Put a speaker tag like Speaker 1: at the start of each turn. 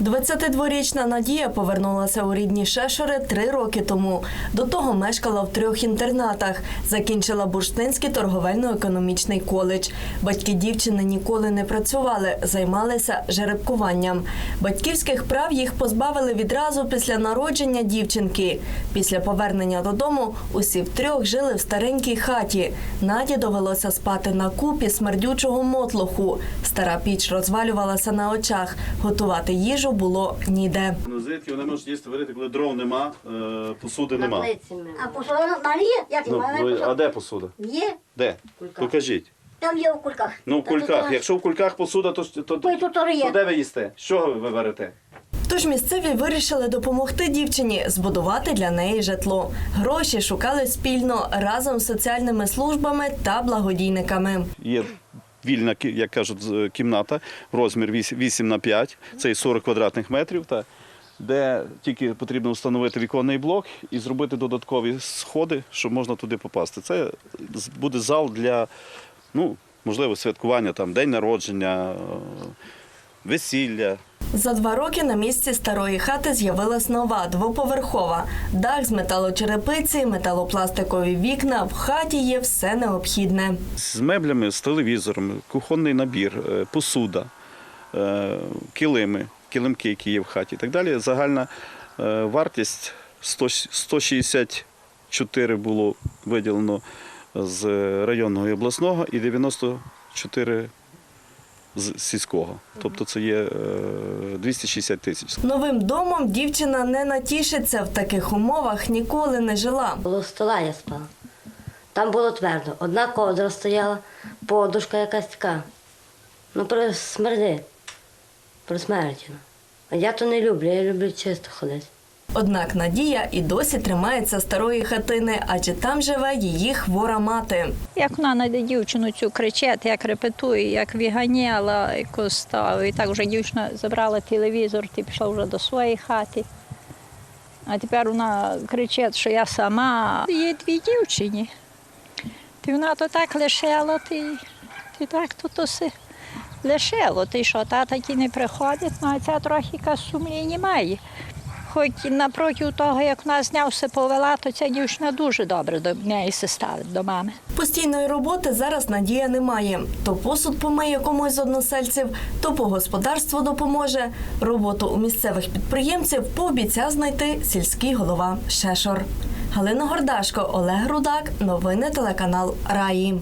Speaker 1: 22-річна Надія повернулася у рідні Шешори три роки тому. До того мешкала в трьох інтернатах. Закінчила Бурштинський торговельно-економічний коледж. Батьки дівчини ніколи не працювали, займалися жеребкуванням. Батьківських прав їх позбавили відразу після народження дівчинки. Після повернення додому усі втрьох жили в старенькій хаті. Наді довелося спати на купі смердючого мотлоху. Стара піч розвалювалася на очах. Готувати їжу було ніде.
Speaker 2: Звідки вони можуть їсти варити, коли дров нема, е, посуди нема.
Speaker 3: А посуда? Як
Speaker 2: Ну, ну, а де посуда?
Speaker 3: Є,
Speaker 2: Де? Покажіть.
Speaker 3: там є в кульках.
Speaker 2: Ну, в кульках. Якщо в кульках посуда, то, то, то,
Speaker 3: є.
Speaker 2: то де ви їсте? З чого ви варите?
Speaker 1: Тож місцеві вирішили допомогти дівчині збудувати для неї житло. Гроші шукали спільно разом з соціальними службами та благодійниками.
Speaker 2: Є вільна, як кажуть, кімната, розмір 8, 8 на 5, це 40 квадратних метрів, де тільки потрібно встановити віконний блок і зробити додаткові сходи, щоб можна туди попасти. Це буде зал для, ну, можливо, святкування, день народження, весілля.
Speaker 1: За два роки на місці старої хати з'явилась нова двоповерхова. Дах з металочерепиці, металопластикові вікна. В хаті є все необхідне.
Speaker 2: З меблями, з телевізором, кухонний набір, е, посуда, е, килими, килимки, які є в хаті і так далі. Загальна е, вартість 100 164 було виділено з районного і обласного і 94 з сільського. Тобто це є е, 260 тисяч.
Speaker 1: Новим домом дівчина не натішиться в таких умовах, ніколи не жила.
Speaker 4: Було стола я спала. Там було твердо. Одна ковдра стояла, подушка якась така. Ну, про смерди, про смерть. А я то не люблю, я люблю чисто ходити.
Speaker 1: Однак Надія і досі тримається старої хатини, адже там живе її хвора мати.
Speaker 5: Як вона на дівчину цю кричить, як репетує, як виганяла якусь ставу. І так вже дівчина забрала телевізор, ти пішла вже до своєї хати. А тепер вона кричить, що я сама. Є дві дівчині. Ти вона то так лишила, ти, ти так то, то си лишило. Ти що, тата ті не приходить, ну а ця трохи сумління має. Хоч напроти того, як вона знявся повела, то ця дівчина дуже добре до неї се ставить, до мами.
Speaker 1: Постійної роботи зараз Надія не має. То посуд помиє комусь з односельців, то по господарству допоможе. Роботу у місцевих підприємців пообіцяв знайти сільський голова Шешор. Галина Гордашко, Олег Рудак. Новини телеканал Раї.